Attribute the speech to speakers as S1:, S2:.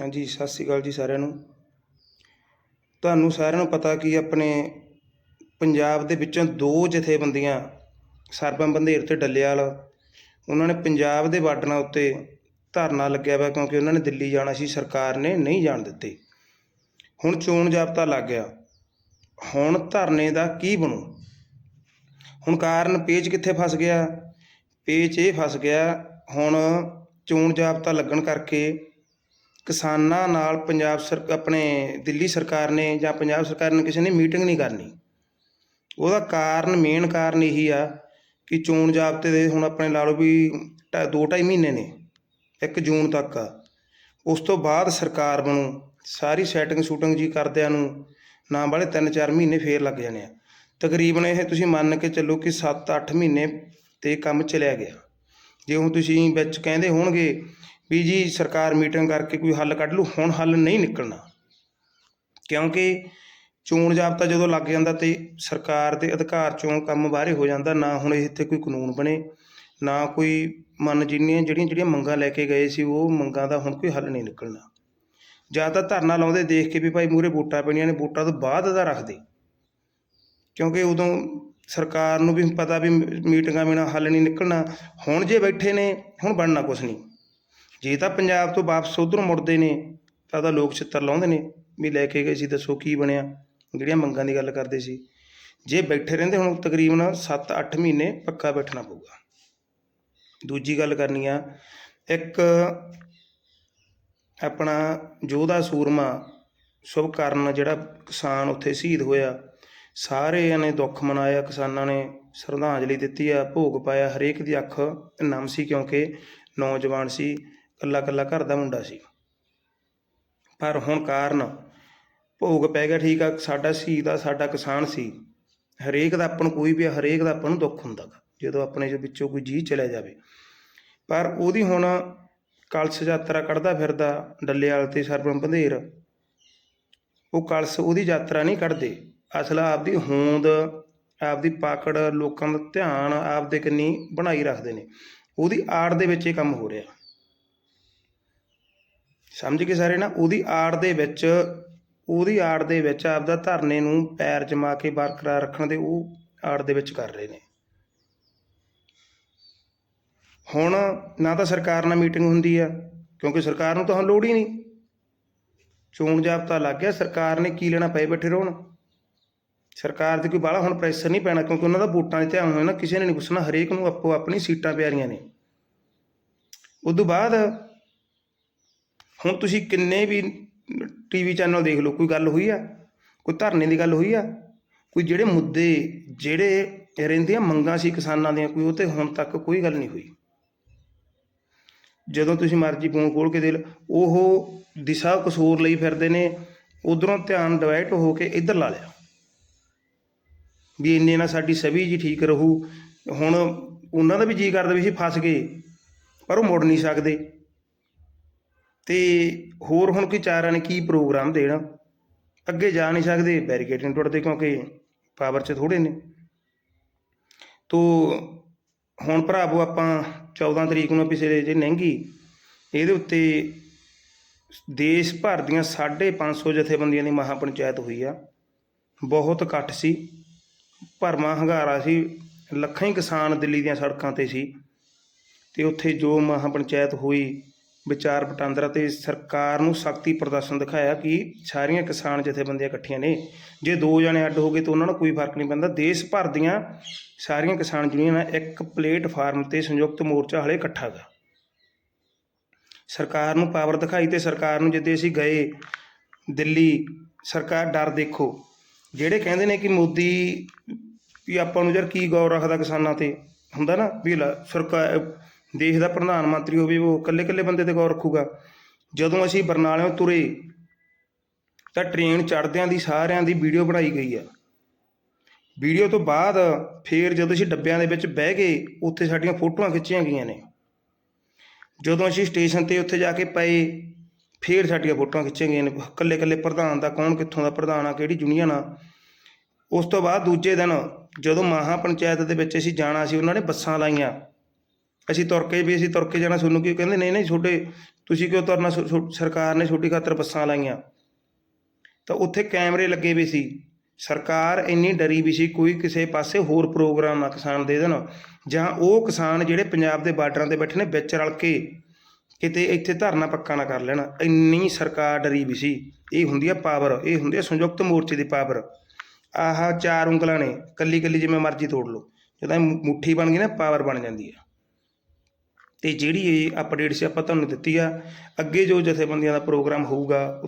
S1: ਹਾਂਜੀ, ਸਤਿ ਸ਼੍ਰੀ ਅਕਾਲ ਜੀ ਸਾਰਿਆਂ ਨੂੰ। ਤੁਹਾਨੂੰ ਸਾਰਿਆਂ ਨੂੰ ਪਤਾ ਕਿ ਆਪਣੇ ਪੰਜਾਬ ਦੇ ਵਿੱਚੋਂ ਦੋ ਜਥੇਬੰਦੀਆਂ, ਸਰਬਮ ਬੰਧੇਰ ਤੇ ਡੱਲੇਵਾਲ, ਉਹਨਾਂ ਨੇ ਪੰਜਾਬ ਦੇ ਬਾਰਡਰਾਂ ਉੱਤੇ ਧਰਨਾ ਲੱਗਿਆ ਵਾ ਕਿਉਂਕਿ ਉਹਨਾਂ ਨੇ ਦਿੱਲੀ ਜਾਣਾ ਸੀ, ਸਰਕਾਰ ਨੇ ਨਹੀਂ ਜਾਣ ਦਿੱਤੇ। ਹੁਣ ਚੋਣ ਜਾਬਤਾ ਲੱਗ ਗਿਆ। ਹੁਣ ਧਰਨੇ ਦਾ ਕੀ ਬਣੂ? ਹੁਣ ਕਾਰਨ ਪੇਚ ਕਿੱਥੇ ਫਸ ਗਿਆ? ਪੇਜ ਇਹ ਫਸ ਗਿਆ, ਹੁਣ ਚੋਣ ਜਾਬਤਾ ਲੱਗਣ ਕਰਕੇ ਕਿਸਾਨਾਂ ਨਾਲ ਪੰਜਾਬ ਸਰ, ਆਪਣੇ ਦਿੱਲੀ ਸਰਕਾਰ ਨੇ ਜਾਂ ਪੰਜਾਬ ਸਰਕਾਰ ਨੇ ਕਿਸੇ ਨੇ ਮੀਟਿੰਗ ਨਹੀਂ ਕਰਨੀ। ਉਹਦਾ ਕਾਰਨ ਮੇਨ ਕਾਰਨ ਇਹੀ ਆ ਕਿ ਚੋਣ ਜਾਬਤੇ ਦੇ ਹੁਣ ਆਪਣੇ ਲਾ ਲਓ ਵੀ ਢਾ- ਦੋ ਢਾਈ ਮਹੀਨੇ ਨੇ 1 ਜੂਨ ਤੱਕ ਆ। ਉਸ ਤੋਂ ਬਾਅਦ ਸਰਕਾਰ ਬਣੂ, ਸਾਰੀ ਸੈਟਿੰਗ ਸ਼ੂਟਿੰਗ ਜੀ ਕਰਦਿਆਂ ਨੂੰ ਨਾ ਵਾਲੇ 3-4 ਮਹੀਨੇ ਫੇਰ ਲੱਗ ਜਾਣੇ ਆ। ਤਕਰੀਬਨ ਇਹ ਤੁਸੀਂ ਮੰਨ ਕੇ ਚੱਲੋ ਕਿ 7-8 ਮਹੀਨੇ ਤੇ ਕੰਮ ਚਲਿਆ ਗਿਆ। ਜੇ ਹੁਣ ਤੁਸੀਂ ਵਿੱਚ ਕਹਿੰਦੇ ਹੋਣਗੇ ਵੀ ਜੀ ਸਰਕਾਰ ਮੀਟਿੰਗ ਕਰਕੇ ਕੋਈ ਹੱਲ ਕੱਢ ਲੂ ਹੁਣ ਹੱਲ ਨਹੀਂ ਨਿਕਲਣਾ। ਕਿਉਂਕਿ ਚੋਣ ਜਾਬਤਾ ਜਦੋਂ ਲੱਗ ਜਾਂਦਾ ਤੇ ਸਰਕਾਰ ਦੇ ਅਧਿਕਾਰ ਚੋਂ ਕੰਮ ਬਾਹਰੇ ਹੋ ਜਾਂਦਾ, ਨਾ ਹੁਣ ਇੱਥੇ ਕੋਈ ਕਾਨੂੰਨ ਬਣੇ, ਨਾ ਕੋਈ ਮਨ ਜਿੰਨੀਆਂ ਜਿਹੜੀਆਂ ਜਿਹੜੀਆਂ ਮੰਗਾਂ ਲੈ ਕੇ ਗਏ ਸੀ, ਉਹ ਮੰਗਾਂ ਦਾ ਹੁਣ ਕੋਈ ਹੱਲ ਨਹੀਂ ਨਿਕਲਣਾ। ਜਾਂ ਤਾਂ ਧਰਨਾ ਲਾਉਂਦੇ ਦੇਖ ਕੇ ਵੀ ਭਾਈ ਮੂਰੇ ਵੋਟਾਂ ਪੈਣੀਆਂ ਨੇ, ਵੋਟਾਂ ਤੋਂ ਬਾਅਦ ਦਾ ਰੱਖਦੇ ਕਿਉਂਕਿ ਉਦੋਂ ਸਰਕਾਰ ਨੂੰ ਵੀ ਪਤਾ ਵੀ ਮੀਟਿੰਗਾਂ ਬਿਨਾਂ ਹੱਲ ਨਹੀਂ ਨਿਕਲਣਾ। ਹੁਣ ਜੇ ਬੈਠੇ ਨੇ, ਹੁਣ ਬਣਨਾ ਕੁਛ ਨਹੀਂ। ਜੇ ਤਾਂ ਪੰਜਾਬ ਤੋਂ ਵਾਪਸ ਉਧਰੋਂ ਮੁੜਦੇ ਨੇ, ਤਾਂ ਤਾਂ ਲੋਕ ਚਿੱਤਰ ਲਾਉਂਦੇ ਨੇ ਵੀ ਲੈ ਕੇ ਗਏ ਸੀ, ਦੱਸੋ ਕੀ ਬਣਿਆ। ਜਿਹੜੀਆਂ ਮੰਗਾਂ ਦੀ ਗੱਲ ਕਰਦੇ ਸੀ। ਜੇ ਬੈਠੇ ਰਹਿੰਦੇ ਹੁਣ ਤਕਰੀਬਨ 7-8 ਮਹੀਨੇ ਪੱਕਾ ਬੈਠਣਾ ਪਊਗਾ। ਦੂਜੀ ਗੱਲ ਕਰਨੀ ਆ, ਇੱਕ ਆਪਣਾ ਯੋਧਾ ਸੂਰਮਾ, ਸ਼ੁਭ ਸ਼ੁਭਕਰਨ ਜਿਹੜਾ ਕਿਸਾਨ ਉੱਥੇ ਸ਼ਹੀਦ ਹੋਇਆ। ਸਾਰਿਆਂ ਨੇ ਦੁੱਖ ਮਨਾਇਆ, ਕਿਸਾਨਾਂ ਨੇ ਸ਼ਰਧਾਂਜਲੀ ਦਿੱਤੀ ਆ, ਭੋਗ ਪਾਇਆ, ਹਰੇਕ ਦੀ ਅੱਖ ਨਮ ਸੀ ਕਿਉਂਕਿ ਨੌਜਵਾਨ ਸੀ। ਕੱਲਾ ਕੱਲਾ ਘਰ ਦਾ ਮੁੰਡਾ ਸੀ। ਪਰ ਹੁਣ ਕਾਰਨ ਭੋਗ ਪੈ ਗਿਆ, ਠੀਕ ਆ, ਸਾਡਾ ਸ਼ਹੀਦ ਆ ਸਾਡਾ ਕਿਸਾਨ ਸੀ। ਹਰੇਕ ਦਾ ਆਪਣ ਕੋਈ ਵੀ ਹਰੇਕ ਦਾ ਆਪਾਂ ਨੂੰ ਦੁੱਖ ਹੁੰਦਾ ਗਾ, ਜਦੋਂ ਆਪਣੇ ਦੇ ਵਿੱਚੋਂ ਕੋਈ ਜੀ ਚਲਿਆ ਜਾਵੇ। ਪਰ ਉਹਦੀ ਹੁਣ ਕਲਸ਼ ਯਾਤਰਾ ਕੱਢਦਾ ਫਿਰਦਾ ਡੱਲੇ ਡੱਲੇਵਾਲ ਤੇ ਸਰਬਮ ਬੰਧੇਰ ਉਹ ਕਲਸ਼ ਉਹਦੀ ਯਾਤਰਾ ਨਹੀਂ ਕੱਢਦੇ। ਅਸਲ ਆਪਦੀ ਹੋਂਦ, ਆਪਦੀ ਪਾਕੜ ਲੋਕਾਂ ਦਾ ਧਿਆਨ, ਆਪਦੇ ਕੰਨੀ ਬਣਾਈ ਰੱਖਦੇ ਨੇ। ਉਹਦੀ ਆੜ ਦੇ ਵਿੱਚ ਇਹ ਕੰਮ ਹੋ ਰਿਹਾ। ਸਮਝ ਕੇ ਸਾਰੇ ਨਾ? ਉਹਦੀ ਆੜ ਦੇ ਵਿੱਚ, ਉਹਦੀ ਆੜ ਦੇ ਵਿੱਚ ਆਪਦਾ ਧਰਨੇ ਨੂੰ ਪੈਰ ਜਮਾ ਕੇ ਬਰਕਰਾਰ ਰੱਖਣ ਦੇ ਉਹ ਆੜ ਦੇ ਵਿੱਚ ਕਰ ਰਹੇ ਨੇ। ਹੁਣ ਨਾ ਤਾਂ ਸਰਕਾਰ ਨਾਲ ਮੀਟਿੰਗ ਹੁੰਦੀ ਆ, ਕਿਉਂਕਿ ਸਰਕਾਰ ਨੂੰ ਤਾਂ ਹੁਣ ਲੋੜ ਹੀ ਨਹੀਂ। ਚੋਣ ਜਾਬਤਾ ਲੱਗ ਗਿਆ, ਸਰਕਾਰ ਨੇ ਕੀ ਲੈਣਾ ਪਏ ਬੈਠੇ ਰਹਣ ਸਰਕਾਰ ਦੀ ਕੋਈ ਬਾਹਲਾ ਹੁਣ ਪ੍ਰੈਸ਼ਰ ਨਹੀਂ ਪੈਣਾ, ਕਿਉਂਕਿ ਉਹਨਾਂ ਦਾ ਵੋਟਾਂ 'ਤੇ ਧਿਆਨ ਹੋਣਾ ਨਾ ਕਿਸੇ ਨੇ ਨਹੀਂ ਪੁੱਛਣਾ, ਹਰੇਕ ਨੂੰ ਆਪੋ ਆਪਣੀ ਸੀਟਾਂ ਪਿਆਰੀਆਂ ਨੇ। ਉਦੋਂ ਬਾਅਦ ਹੁਣ ਤੁਸੀਂ ਕਿੰਨੇ ਵੀ ਟੀਵੀ ਚੈਨਲ ਦੇਖ ਲਓ, ਕੋਈ ਗੱਲ ਹੋਈ ਆ? ਕੋਈ ਧਰਨੇ ਦੀ ਗੱਲ ਹੋਈ ਆ? ਕੋਈ ਜਿਹੜੇ ਮੁੱਦੇ, ਜਿਹੜੇ ਰਹਿੰਦੀਆਂ ਮੰਗਾਂ ਸੀ ਕਿਸਾਨਾਂ ਦੀਆਂ, ਕੋਈ ਉਹ ਤੇ ਹੁਣ ਤੱਕ ਕੋਈ ਗੱਲ ਨਹੀਂ ਹੋਈ। ਜਦੋਂ ਤੁਸੀਂ ਮਰਜ਼ੀ ਫੋਨ ਖੋਲ ਕੇ ਦੇਖ ਲਓ, ਉਹ ਦਿਸ਼ਾ ਕਸੂਰ ਲਈ ਫਿਰਦੇ ਨੇ, ਉਧਰੋਂ ਧਿਆਨ ਡਿਵਾਈਟ ਹੋ ਕੇ ਇੱਧਰ ਲਾ ਲਿਆ। ਵੀ ਇੰਨੇ ਨਾਲ ਸਾਡੀ ਸਭੀ ਜੀ ਠੀਕ ਰਹੂ, ਹੁਣ ਉਹਨਾਂ ਦਾ ਵੀ ਜੀ ਕਰਦਾ ਵੀ ਅਸੀਂ ਫਸ ਗਏ, ਪਰ ਉਹ ਮੁੜ ਨਹੀਂ ਸਕਦੇ। ਅਤੇ ਹੋਰ ਹੁਣ ਕੋਈ ਚਾਰਾਂ ਨੇ ਕੀ ਪ੍ਰੋਗਰਾਮ ਦੇਣਾ? ਅੱਗੇ ਜਾ ਨਹੀਂ ਸਕਦੇ ਬੈਰੀਕੇਡ ਨਹੀਂ ਟੁੱਟਦੇ ਕਿਉਂਕਿ ਪਾਵਰ 'ਚ ਥੋੜ੍ਹੇ ਨੇ। ਤੋ ਹੁਣ ਭਰਾਵੋ ਆਪਾਂ 14 ਤਰੀਕ ਨੂੰ ਪਿਛਲੇ ਜੇ ਨਹਿੰਗੀ ਇਹਦੇ ਉੱਤੇ ਦੇਸ਼ ਭਰ ਦੀਆਂ 550 ਜਥੇਬੰਦੀਆਂ ਦੀ ਮਹਾ ਪੰਚਾਇਤ ਹੋਈ ਆ। ਬਹੁਤ ਇਕੱਠ ਸੀ। ਭਰਮਾ ਹੰਗਾਰਾ ਸੀ। ਲੱਖਾਂ ਹੀ ਕਿਸਾਨ ਦਿੱਲੀ ਦੀਆਂ ਸੜਕਾਂ ਤੇ ਸੀ। ਤੇ ਉੱਥੇ ਜੋ ਮਹਾ ਪੰਚਾਇਤ ਹੋਈ ਵਿਚਾਰ ਵਟਾਂਦਰਾ ਤੇ ਸਰਕਾਰ ਨੂੰ ਸਖਤੀ ਪ੍ਰਦਰਸ਼ਨ ਦਿਖਾਇਆ ਕਿ ਸਾਰੀਆਂ ਕਿਸਾਨ ਜਥੇਬੰਦੀਆਂ ਇਕੱਠੀਆਂ ਨੇ। ਜੇ ਦੋ ਜਣੇ ਅੱਡ ਹੋ ਗਏ ਤਾਂ ਉਹਨਾਂ ਨੂੰ ਕੋਈ ਫ਼ਰਕ ਨਹੀਂ ਪੈਂਦਾ। ਦੇਸ਼ ਭਰ ਦੀਆਂ ਸਾਰੀਆਂ ਕਿਸਾਨ ਯੂਨੀਅਨਾਂ ਇੱਕ ਪਲੇਟਫਾਰਮ ਤੇ ਸੰਯੁਕਤ ਮੋਰਚਾ ਹਲੇ ਇਕੱਠਾ ਗਾ। ਸਰਕਾਰ ਨੂੰ ਪਾਵਰ ਦਿਖਾਈ ਤੇ ਸਰਕਾਰ ਨੂੰ ਜਿੱਦੇ ਅਸੀਂ ਗਏ ਦਿੱਲੀ, ਸਰਕਾਰ ਡਰ ਦੇਖੋ। ਜਿਹੜੇ ਕਹਿੰਦੇ ਨੇ ਕਿ ਮੋਦੀ ਵੀ ਆਪਾਂ ਨੂੰ ਯਾਰ ਕੀ ਗੌਰ ਰੱਖਦਾ ਕਿਸਾਨਾਂ ਤੇ, ਹੁੰਦਾ ਨਾ ਵੀ ਲੈ ਸਰਕਾਰ ਦੇਸ਼ ਦਾ ਪ੍ਰਧਾਨ ਮੰਤਰੀ ਹੋਵੇ ਉਹ ਇਕੱਲੇ ਇਕੱਲੇ ਬੰਦੇ ਤੇ ਗੌਰ ਰੱਖੂਗਾ। ਜਦੋਂ ਅਸੀਂ ਬਰਨਾਲਿਓਂ ਤੁਰੇ ਤਾਂ ਟ੍ਰੇਨ ਚੜਦਿਆਂ ਦੀ ਸਾਰਿਆਂ ਦੀ ਵੀਡੀਓ ਬਣਾਈ ਗਈ ਆ। ਵੀਡੀਓ ਤੋਂ ਬਾਅਦ ਫੇਰ ਜਦੋਂ ਅਸੀਂ ਡੱਬਿਆਂ ਦੇ ਵਿੱਚ ਬਹਿ ਗਏ, ਉੱਥੇ ਸਾਡੀਆਂ ਫੋਟੋਆਂ ਖਿੱਚੀਆਂ ਗਈਆਂ ਨੇ। ਜਦੋਂ ਅਸੀਂ ਸਟੇਸ਼ਨ ਤੇ ਉੱਥੇ ਜਾ ਕੇ ਪਏ, ਫੇਰ ਸਾਡੀਆਂ ਫੋਟੋਆਂ ਖਿੱਚੀਆਂ ਗਈਆਂ ਨੇ। ਇਕੱਲੇ ਇਕੱਲੇ ਪ੍ਰਧਾਨ ਦਾ ਕੌਣ ਕਿੱਥੋਂ ਦਾ, ਪ੍ਰਧਾਨ ਆ ਕਿਹੜੀ ਯੂਨੀਅਨ ਆ। ਉਸ ਤੋਂ ਬਾਅਦ ਦੂਜੇ ਦਿਨ ਜਦੋਂ ਮਹਾ ਪੰਚਾਇਤ ਦੇ ਵਿੱਚ ਅਸੀਂ ਜਾਣਾ ਸੀ, ਉਹਨਾਂ ਨੇ ਬੱਸਾਂ ਲਾਈਆਂ। ਅਸੀਂ ਤੁਰ ਕੇ ਵੀ ਅਸੀਂ ਤੁਰ ਕੇ ਜਾਣਾ ਤੁਹਾਨੂੰ ਕੀ ਕਹਿੰਦੇ ਨਹੀਂ ਨਹੀਂ ਛੋਟੇ, ਤੁਸੀਂ ਕਿਉਂ ਤੁਰਨਾ? ਸਰਕਾਰ ਨੇ ਛੋਟੀ ਖਾਤਰ ਬੱਸਾਂ ਲਾਈਆਂ। ਤਾਂ ਉੱਥੇ ਕੈਮਰੇ ਲੱਗੇ ਵੀ ਸੀ। ਸਰਕਾਰ ਇੰਨੀ ਡਰੀ ਵੀ ਸੀ, ਕੋਈ ਕਿਸੇ ਪਾਸੇ ਹੋਰ ਪ੍ਰੋਗਰਾਮ ਨਾ ਕਿਸਾਨ ਦੇ ਦੇਣ। ਜਾਂ ਉਹ ਕਿਸਾਨ ਜਿਹੜੇ ਪੰਜਾਬ ਦੇ ਬਾਰਡਰਾਂ ਤੇ ਬੈਠੇ ਨੇ, ਵਿੱਚ ਰਲ ਕੇ ਕਿਤੇ ਇੱਥੇ ਧਰਨਾ ਪੱਕਾ ਨਾ ਕਰ ਲੈਣ। ਇੰਨੀ ਸਰਕਾਰ ਡਰੀ ਵੀ ਸੀ। ਇਹ ਹੁੰਦੀ ਆ ਪਾਵਰ, ਇਹ ਹੁੰਦੀ ਆ ਸੰਯੁਕਤ ਮੋਰਚੇ ਦੀ ਪਾਵਰ। ਆਹ ਚਾਰ ਉਂਗਲਾਂ ਨੇ ਕੱਲੀ ਕੱਲੀ ਜਿਵੇਂ ਮਰਜ਼ੀ ਤੋੜ ਲਓ। ਜਦੋਂ ਇਹ ਮੁੱਠੀ ਬਣ ਗਈ ਨਾ, ਪਾਵਰ ਬਣ ਜਾਂਦੀ ਆ। ਅਤੇ ਜਿਹੜੀ ਇਹ ਅਪਡੇਟ ਸੀ ਆਪਾਂ ਤੁਹਾਨੂੰ ਦਿੱਤੀ ਆ, ਅੱਗੇ ਜੋ ਜਥੇਬੰਦੀਆਂ ਦਾ ਪ੍ਰੋਗਰਾਮ ਹੋਊਗਾ